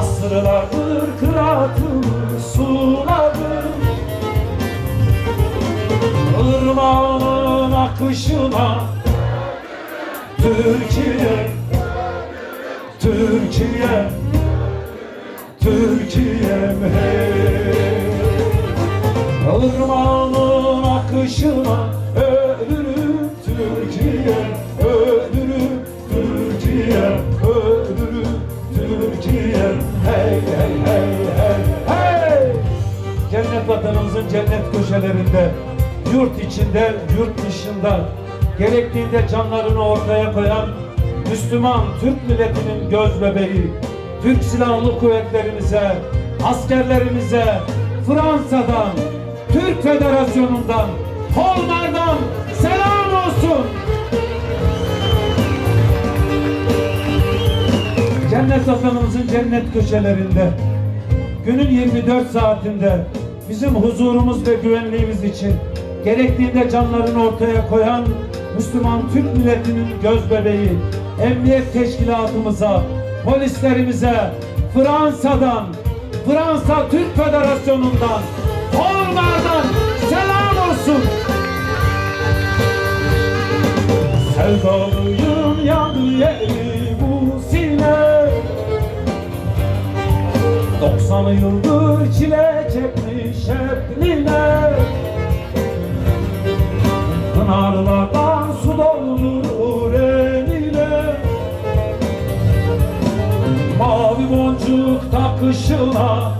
Asırlardır kıratır sularım Irmağın akışına Türkiye Türkiye Türkiye'm hey. Irmağın akışına ölürüm vatanımızın cennet köşelerinde Yurt içinde, yurt dışında Gerektiğinde canlarını ortaya koyan Müslüman Türk milletinin göz bebeği Türk Silahlı Kuvvetlerimize, askerlerimize, Fransa'dan, Türk Federasyonu'ndan, Holmar'dan selam olsun. Cennet vatanımızın cennet köşelerinde, günün 24 saatinde bizim huzurumuz ve güvenliğimiz için gerektiğinde canlarını ortaya koyan Müslüman Türk milletinin göz bebeği, emniyet teşkilatımıza, polislerimize, Fransa'dan, Fransa Türk Federasyonu'ndan, Holmar'dan selam olsun. Sevdalıyım 90 yıldır çile çekmiş hep nine Pınarlardan su doldur eline Mavi boncuk takışına.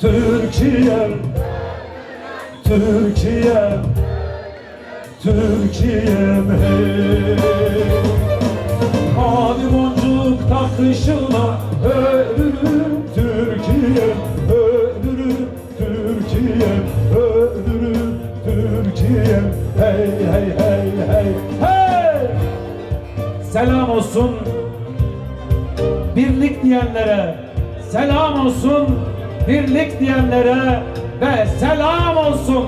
Türkiye Türkiye Türkiye'm Mavi boncuk takışına ölürüm Selam olsun. Birlik diyenlere selam olsun. Birlik diyenlere ve selam olsun